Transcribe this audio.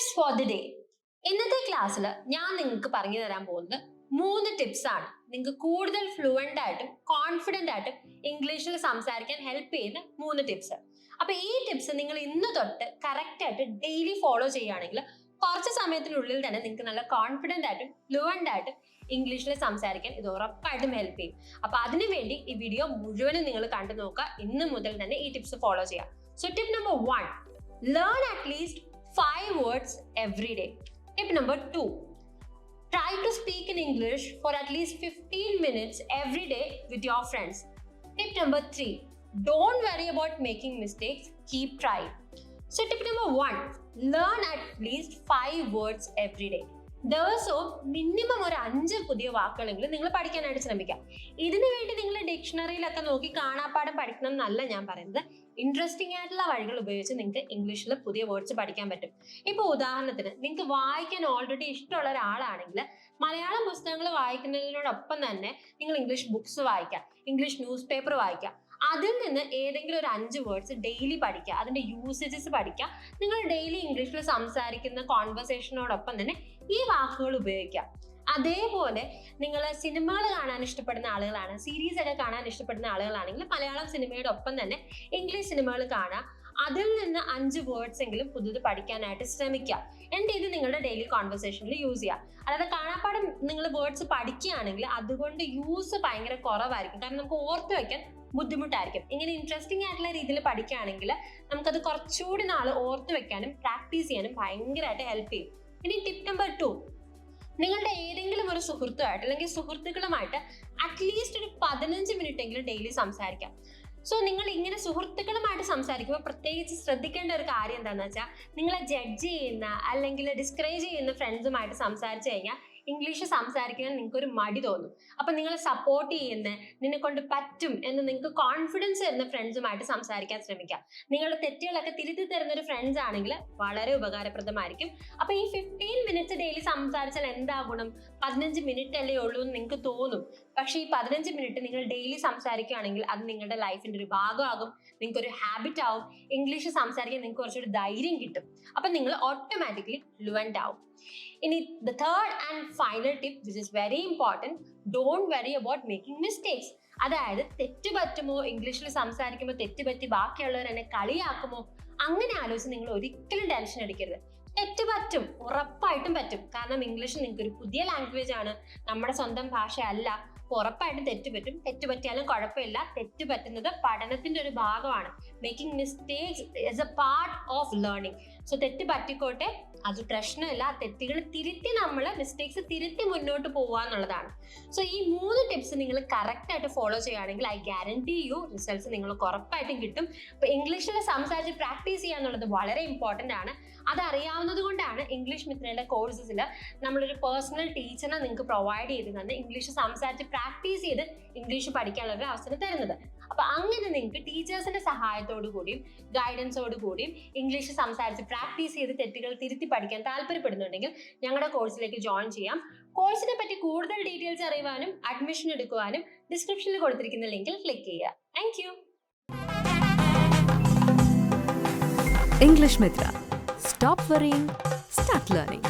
Tips for the day ഇന്നത്തെ ക്ലാസ്സിൽ ഞാൻ നിങ്ങൾക്ക് പറഞ്ഞു തരാൻ പോകുന്നത് മൂന്ന് ടിപ്സ് ആണ്. നിങ്ങൾക്ക് കൂടുതൽ ഫ്ലുവന്റ് ആയിട്ടും കോൺഫിഡന്റ് ആയിട്ടും ഇംഗ്ലീഷിൽ സംസാരിക്കാൻ ഹെൽപ്പ് ചെയ്യുന്ന മൂന്ന് ടിപ്സ് അപ്പൊ ഈ ടിപ്സ് നിങ്ങൾ ഇന്ന് തൊട്ട് കറക്റ്റ് ആയിട്ട് ഡെയിലി ഫോളോ ചെയ്യുകയാണെങ്കിൽ കുറച്ച് സമയത്തിനുള്ളിൽ തന്നെ നിങ്ങൾക്ക് നല്ല കോൺഫിഡന്റ് ആയിട്ടും ഫ്ലുവന്റ് ആയിട്ടും ഇംഗ്ലീഷിൽ സംസാരിക്കാൻ ഇത് ഉറപ്പായിട്ടും ഹെൽപ്പ് ചെയ്യും. അപ്പൊ അതിനുവേണ്ടി ഈ വീഡിയോ മുഴുവനും നിങ്ങൾ കണ്ടു നോക്കുക. ഇന്ന് മുതൽ തന്നെ ഈ ടിപ്സ് ഫോളോ ചെയ്യുക. So tip number one learn at least 5 words every day. Tip number 2. Try to speak in English for at least 15 minutes every day with your friends. Tip number 3. Don't worry about making mistakes, keep trying. So, tip number 1. Learn at least 5 words every day. ദിവസവും minimum ഒരു അഞ്ച് പുതിയ വാക്കുകളെങ്കിലും നിങ്ങൾ പഠിക്കാനായിട്ട് ശ്രമിക്കാം. ഇതിനു വേണ്ടി നിങ്ങൾ ഡിക്ഷണറിയിലൊക്കെ നോക്കി കാണാപ്പാടം പഠിക്കണം എന്നല്ല ഞാൻ പറയുന്നത്. ഇൻട്രസ്റ്റിംഗ് ആയിട്ടുള്ള വഴികൾ ഉപയോഗിച്ച് നിങ്ങൾക്ക് ഇംഗ്ലീഷിൽ പുതിയ വേർഡ്സ് പഠിക്കാൻ പറ്റും. ഇപ്പോൾ ഉദാഹരണത്തിന് നിങ്ങൾക്ക് വായിക്കാൻ ഓൾറെഡി ഇഷ്ടമുള്ള ഒരാളാണെങ്കിൽ മലയാളം പുസ്തകങ്ങൾ വായിക്കുന്നതിനോടൊപ്പം തന്നെ നിങ്ങൾ ഇംഗ്ലീഷ് ബുക്സ് വായിക്കാം. ഇംഗ്ലീഷ് ന്യൂസ് പേപ്പർ വായിക്കാം. അതിൽ നിന്ന് ഏതെങ്കിലും ഒരു അഞ്ച് വേർഡ്സ് ഡെയിലി പഠിക്കുക അതിന്റെ യൂസേജസ് പഠിക്കുക നിങ്ങൾ ഡെയിലി ഇംഗ്ലീഷിൽ സംസാരിക്കുന്ന കോൺവെർസേഷനോടൊപ്പം തന്നെ ഈ വാക്കുകൾ ഉപയോഗിക്കുക. അതേപോലെ നിങ്ങൾ സിനിമകൾ കാണാൻ ഇഷ്ടപ്പെടുന്ന ആളുകളാണ് സീരീസ് ഒക്കെ കാണാൻ ഇഷ്ടപ്പെടുന്ന ആളുകളാണെങ്കിൽ മലയാളം സിനിമയുടെ ഒപ്പം തന്നെ ഇംഗ്ലീഷ് സിനിമകൾ കാണാം അതിൽ നിന്ന് അഞ്ച് വേർഡ്സ് എങ്കിലും പുതുത് പഠിക്കാനായിട്ട് ശ്രമിക്കുക. എന്നിട്ട് ഇത് നിങ്ങളുടെ ഡെയിലി കോൺവെർസേഷനിൽ യൂസ് ചെയ്യുക. അതായത് കാണാപ്പാടം നിങ്ങൾ വേർഡ്സ് പഠിക്കുകയാണെങ്കിൽ അതുകൊണ്ട് യൂസ് ഭയങ്കര കുറവായിരിക്കും. കാരണം നമുക്ക് ഓർത്ത് വെക്കാൻ ബുദ്ധിമുട്ടായിരിക്കും. ഇങ്ങനെ ഇൻട്രസ്റ്റിംഗ് ആയിട്ടുള്ള രീതിയിൽ പഠിക്കുകയാണെങ്കിൽ നമുക്കത് കുറച്ചുകൂടി നാൾ ഓർത്ത് വെക്കാനും പ്രാക്ടീസ് ചെയ്യാനും ഭയങ്കരമായിട്ട് ഹെൽപ്പ് ചെയ്യും. ഇനി ടിപ്പ് നമ്പർ ടു നിങ്ങളുടെ ഏതെങ്കിലും ഒരു സുഹൃത്തുമായിട്ട് അല്ലെങ്കിൽ സുഹൃത്തുക്കളുമായിട്ട് അറ്റ്ലീസ്റ്റ് ഒരു പതിനഞ്ച് മിനിറ്റ് എങ്കിലും ഡെയിലി സംസാരിക്കാം. സോ നിങ്ങൾ ഇങ്ങനെ സുഹൃത്തുക്കളുമായിട്ട് സംസാരിക്കുമ്പോൾ പ്രത്യേകിച്ച് ശ്രദ്ധിക്കേണ്ട ഒരു കാര്യം എന്താണെന്ന് വെച്ചാൽ നിങ്ങളെ ജഡ്ജ് ചെയ്യുന്ന അല്ലെങ്കിൽ ഡിസ്കറേജ് ചെയ്യുന്ന ഫ്രണ്ട്സുമായിട്ട് സംസാരിച്ചു കഴിഞ്ഞാൽ ഇംഗ്ലീഷ് സംസാരിക്കാൻ നിങ്ങൾക്ക് ഒരു മടി തോന്നും. അപ്പൊ നിങ്ങൾ സപ്പോർട്ട് ചെയ്യുന്ന നിന്നെ കൊണ്ട് പറ്റും എന്ന് നിങ്ങൾക്ക് കോൺഫിഡൻസ് തരുന്ന ഫ്രണ്ട്സുമായിട്ട് സംസാരിക്കാൻ ശ്രമിക്കാം നിങ്ങളുടെ തെറ്റുകളൊക്കെ തിരുത്തി തരുന്ന ഒരു ഫ്രണ്ട്സ് ആണെങ്കിൽ വളരെ ഉപകാരപ്രദമായിരിക്കും. അപ്പൊ ഈ ഫിഫ്റ്റീൻ മിനിറ്റ്സ് ഡെയിലി സംസാരിച്ചാൽ എന്താ ഗുണം? പതിനഞ്ച് മിനിറ്റ് അല്ലേ ഉള്ളൂ എന്ന് നിങ്ങൾക്ക് തോന്നും. പക്ഷേ ഈ പതിനഞ്ച് മിനിറ്റ് നിങ്ങൾ ഡെയിലി സംസാരിക്കുകയാണെങ്കിൽ അത് നിങ്ങളുടെ ലൈഫിന്റെ ഒരു ഭാഗമാകും. നിങ്ങൾക്ക് ഒരു ഹാബിറ്റ് ആവും. ഇംഗ്ലീഷ് സംസാരിക്കാൻ നിങ്ങൾക്ക് കുറച്ചൊരു ധൈര്യം കിട്ടും. അപ്പൊ നിങ്ങൾ ഓട്ടോമാറ്റിക്കലി ഫ്ലുവന്റ് ആവും. ഇനി the third and final tip this is very important don't worry about making mistakes അതായത് തെറ്റ് പറ്റുമോ? ഇംഗ്ലീഷിൽ സംസാരിക്കുമ്പോൾ തെറ്റ് പറ്റി ബാക്കിയുള്ളവർ എന്നെ കളിയാക്കുമോ? അങ്ങനെ ആലോചിച്ച് നിങ്ങൾ ഒരിക്കലും ടെൻഷൻ അടിക്കരുത്. തെറ്റ് പറ്റും ഉറപ്പായിട്ടും പറ്റും. കാരണം ഇംഗ്ലീഷ് നിങ്ങൾക്ക് ഒരു പുതിയ ലാംഗ്വേജ് ആണ്. നമ്മുടെ സ്വന്തം ഭാഷ അല്ല അപ്പൊ ഉറപ്പായിട്ടും തെറ്റ് പറ്റും. തെറ്റ് പറ്റിയാലും കുഴപ്പമില്ല. തെറ്റ് പറ്റുന്നത് പഠനത്തിന്റെ ഒരു ഭാഗമാണ്. Making mistakes is a part of learning so തെറ്റ് പറ്റിക്കോട്ടെ. അത് പ്രശ്നമില്ല. തെറ്റുകൾ തിരുത്തി നമ്മൾ മിസ്റ്റേക്സ് തിരുത്തി മുന്നോട്ട് പോവുക എന്നുള്ളതാണ്. സോ ഈ മൂന്ന് ടിപ്സ് നിങ്ങൾ കറക്റ്റ് ആയിട്ട് ഫോളോ ചെയ്യുകയാണെങ്കിൽ ഐ ഗ്യാരണ്ടി യു റിസൾട്ട്സ് നിങ്ങൾക്ക് ഉറപ്പായിട്ടും കിട്ടും. അപ്പൊ ഇംഗ്ലീഷിൽ സംസാരിച്ച് പ്രാക്ടീസ് ചെയ്യുക എന്നുള്ളത് വളരെ ഇമ്പോർട്ടന്റ് ആണ്. അത് കൊണ്ടാണ് ഇംഗ്ലീഷ് മിത്രയുടെ കോഴ്സസിൽ നമ്മളൊരു പേഴ്സണൽ ടീച്ചറിനെ നിങ്ങൾക്ക് പ്രൊവൈഡ് ചെയ്ത് തന്നെ ഇംഗ്ലീഷ് സംസാരിച്ച് പ്രാക്ടീസ് ചെയ്ത് ഇംഗ്ലീഷ് പഠിക്കാനുള്ള ഒരു അവസരം തരുന്നത്. അപ്പൊ അങ്ങനെ നിങ്ങൾക്ക് ടീച്ചേഴ്സിന്റെ സഹായത്തോടു കൂടിയും ഗൈഡൻസോട് കൂടിയും ഇംഗ്ലീഷ് സംസാരിച്ച് പ്രാക്ടീസ് ചെയ്ത് തെറ്റുകൾ തിരുത്തി പഠിക്കാൻ താല്പര്യപ്പെടുന്നുണ്ടെങ്കിൽ ഞങ്ങളുടെ കോഴ്സിലേക്ക് ജോയിൻ ചെയ്യാം. കോഴ്സിനെ പറ്റി കൂടുതൽ ഡീറ്റെയിൽസ് അറിയുവാനും അഡ്മിഷൻ എടുക്കുവാനും ഡിസ്ക്രിപ്ഷനിൽ കൊടുത്തിരിക്കുന്ന ലിങ്കിൽ ക്ലിക്ക് ചെയ്യുക. Thank you English Mitra. Stop worrying, start learning.